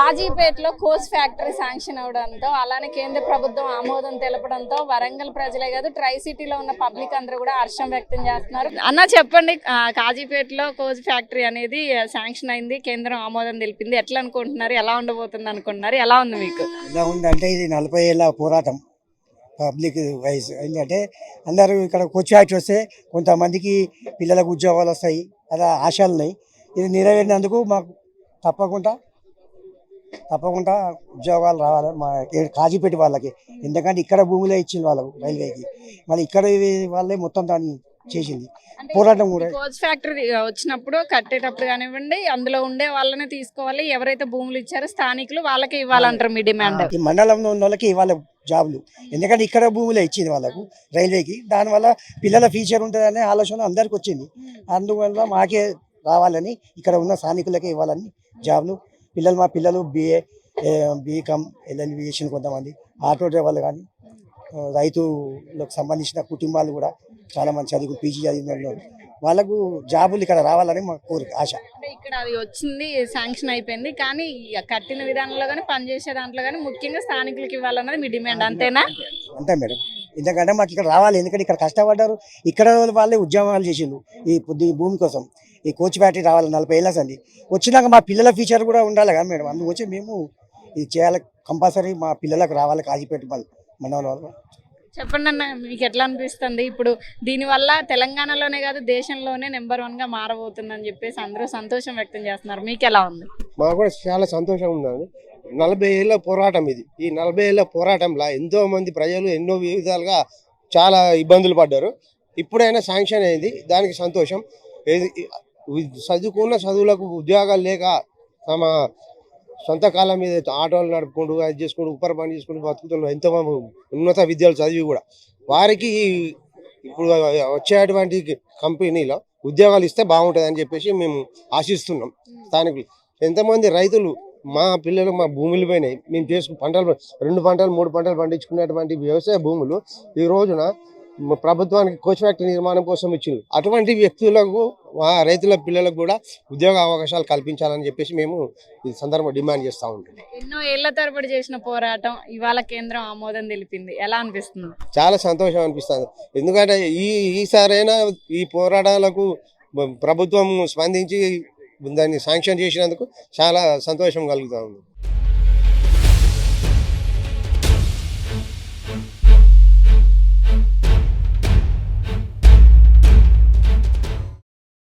కాజీపేటలో coach factory sanction అవడంతో అలానే కేంద్ర ప్రభుత్వం ఆమోదం తెలపడంతో వరంగల్ ప్రజలే కాదు ట్రై సిటీలో ఉన్న పబ్లిక్ అందరూ కూడా హర్షం వ్యక్తం చేస్తున్నారు. అన్న చెప్పండి కాజీపేటలో కోచ్ ఫ్యాక్టరీ అనేది శాంక్షన్ అయింది కేంద్రం ఆమోదం తెలిపింది. ఎట్లా అనుకుంటున్నారు ఎలా ఉండబోతుంది అనుకుంటున్నారు ఎలా ఉంది మీకు? ఎలా ఉందంటే ఇది నలభై ఏళ్ళ పోరాటం పబ్లిక్ వైజ్. ఏంటంటే అందరూ ఇక్కడ కోచ్ ఫ్యాక్టరీ వస్తే కొంతమందికి పిల్లలకు ఉద్యోగాలు వస్తాయి అలా ఆశలు ఉన్నాయి. ఇది నెరవేరినందుకు మాకు తప్పకుండా తప్పకుండా ఉద్యోగాలు రావాలి. మా కాజీపేట వాళ్ళకి. ఎందుకంటే ఇక్కడ భూమిలో ఇచ్చింది వాళ్ళకు రైల్వేకి. మళ్ళీ ఇక్కడ వాళ్ళే మొత్తం దాన్ని చేసింది. పోరాటం కూడా కోచ్ ఫ్యాక్టరీ వచ్చినప్పుడు కట్టేటప్పుడు కానివ్వండి అందులో ఉండే వాళ్ళనే తీసుకోవాలి. ఎవరైతే భూములు ఇచ్చారో స్థానికులు వాళ్ళకే ఇవ్వాలంటారు మీ డిమాండ్. ఈ మండలంలో ఉన్న వాళ్ళకి ఇవాళ జాబులు. ఎందుకంటే ఇక్కడ భూములే ఇచ్చింది వాళ్ళకు రైల్వేకి. దానివల్ల పిల్లల ఫ్యూచర్ ఉంటుందనే ఆలోచన అందరికి వచ్చింది అందువల్ల మాకే రావాలని ఇక్కడ ఉన్న స్థానికులకే ఇవ్వాలని జాబులు పిల్లలు మా పిల్లలు బిఏ బీకామ్ ఎల్ఎల్బి చేసిన కొంతమంది. ఆటో డ్రైవర్లు కానీ రైతులకు సంబంధించిన కుటుంబాలు కూడా చాలా మంది చదువు పీజీ చదివిన వాళ్ళు. వాళ్ళకు జాబులు ఇక్కడ రావాలని మా కోరిక ఆశ. ఇక్కడ అది వచ్చింది శాంక్షన్ అయిపోయింది. కానీ కట్టిన విధానంలో కానీ పనిచేసే దాంట్లో కానీ ముఖ్యంగా స్థానికులకు ఇవ్వాలన్నది మీ డిమాండ్ అంతేనా? అంతే మేడం. ఎందుకంటే మాకు ఇక్కడ రావాలి ఎందుకంటే ఇక్కడ కష్టపడ్డారు. ఇక్కడ వాళ్ళే ఉద్యమాలు చేసిండు ఈ పొద్దు ఈ భూమి కోసం. ఈ కోచ్ ఫ్యాక్టరీ రావాలి నలభై ఏళ్ళ సంది. వచ్చినాక మా పిల్లల ఫ్యూచర్ కూడా ఉండాలి కదా మేడం. అందుకొచ్చి మేము ఇది చేయాలి కంపల్సరీ మా పిల్లలకు రావాలి కాజీపేట మన మన వాళ్ళు చెప్పండి అన్న మీకు ఎట్లా అనిపిస్తుంది? ఇప్పుడు దీనివల్ల తెలంగాణలోనే కాదు దేశంలోనే నెంబర్ వన్గా మారబోతుందని చెప్పేసి అందరూ సంతోషం వ్యక్తం చేస్తున్నారు. మీకు ఎలా ఉంది? మాకు కూడా చాలా సంతోషం ఉందండి. నలభై ఏళ్ళ పోరాటం ఇది. ఈ నలభై ఏళ్ళ పోరాటంలో ఎంతో మంది ప్రజలు ఎన్నో విధాలుగా చాలా ఇబ్బందులు పడ్డారు. ఇప్పుడైనా శాంక్షన్ అయింది దానికి సంతోషం. చదువుకున్న చదువులకు ఉద్యోగాలు లేక తమ సొంత కాలం మీద ఆటోలు నడుపుకుంటూ అది చేసుకుంటూ ఉప్పర పని చేసుకుంటూ బతుకుతున్నారు ఎంతో ఉన్నత విద్యలు చదివి కూడా వారికి ఇప్పుడు వచ్చేటువంటి కంపెనీలో ఉద్యోగాలు ఇస్తే బాగుంటుంది అని చెప్పేసి మేము ఆశిస్తున్నాం స్థానికులు. ఎంతమంది రైతులు మా పిల్లలు మా భూములు పోయినాయి. మేము చేసుకు పంటలు రెండు పంటలు మూడు పంటలు పండించుకునేటువంటి వ్యవసాయ భూములు ఈ రోజున ప్రభుత్వానికి కోచ్ ఫ్యాక్టరీ నిర్మాణం కోసం ఇచ్చింది అటువంటి వ్యక్తులకు రైతుల పిల్లలకు కూడా ఉద్యోగ అవకాశాలు కల్పించాలని చెప్పేసి మేము ఈ సందర్భంగా డిమాండ్ చేస్తూ ఉంటాం. ఎన్నో ఏళ్ళ తరబడి చేసిన పోరాటం ఇవాళ కేంద్రం ఆమోదం తెలిపింది. ఎలా అనిపిస్తుంది? చాలా సంతోషం అనిపిస్తుంది. ఎందుకంటే ఈ ఈసారైనా ఈ పోరాటాలకు ప్రభుత్వం స్పందించి దాన్ని శాంక్షన్ చేసినందుకు చాలా సంతోషం కలుగుతా ఉంది.